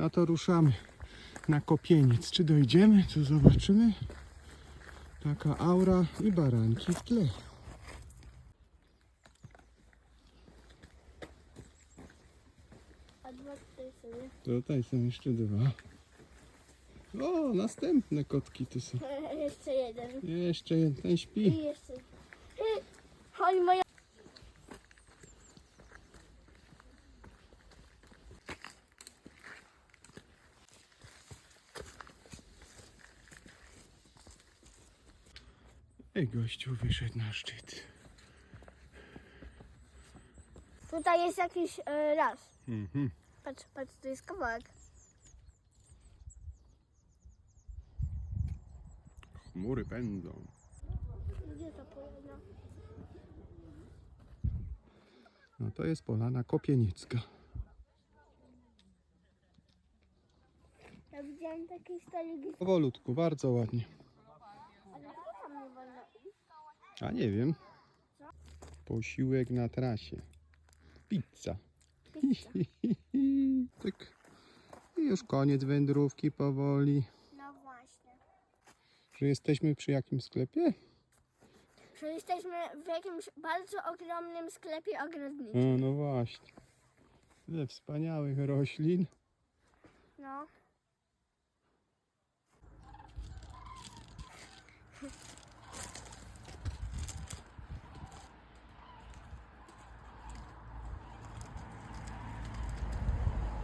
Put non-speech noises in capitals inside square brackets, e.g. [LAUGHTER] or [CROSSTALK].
No to ruszamy na kopieniec. Czy dojdziemy? Co zobaczymy? Taka aura i baranki w tle. A dwa tutaj są jeszcze dwa. O, następne kotki tu są. [LAUGHS] Jeszcze jeden. Jeszcze jeden I śpi. jeszcze. Y, Chodź moja. Ej, gościu wyszedł na szczyt. Tutaj jest jakiś e, las. Mhm. Patrz, patrz, to jest kawałek. Chmury pędzą. Gdzie to polana? No to jest polana kopieniecka. Ja widziałem taki stolik, Powolutku, bardzo ładnie. Nie wolno iść? A nie wiem. Posiłek na trasie. Pizza. Pizza. [LAUGHS] tak. I już koniec wędrówki powoli. No właśnie. Że jesteśmy przy jakim sklepie? Że jesteśmy w jakimś bardzo ogromnym sklepie ogrodniczym. No, no właśnie. Ze wspaniałych roślin. No.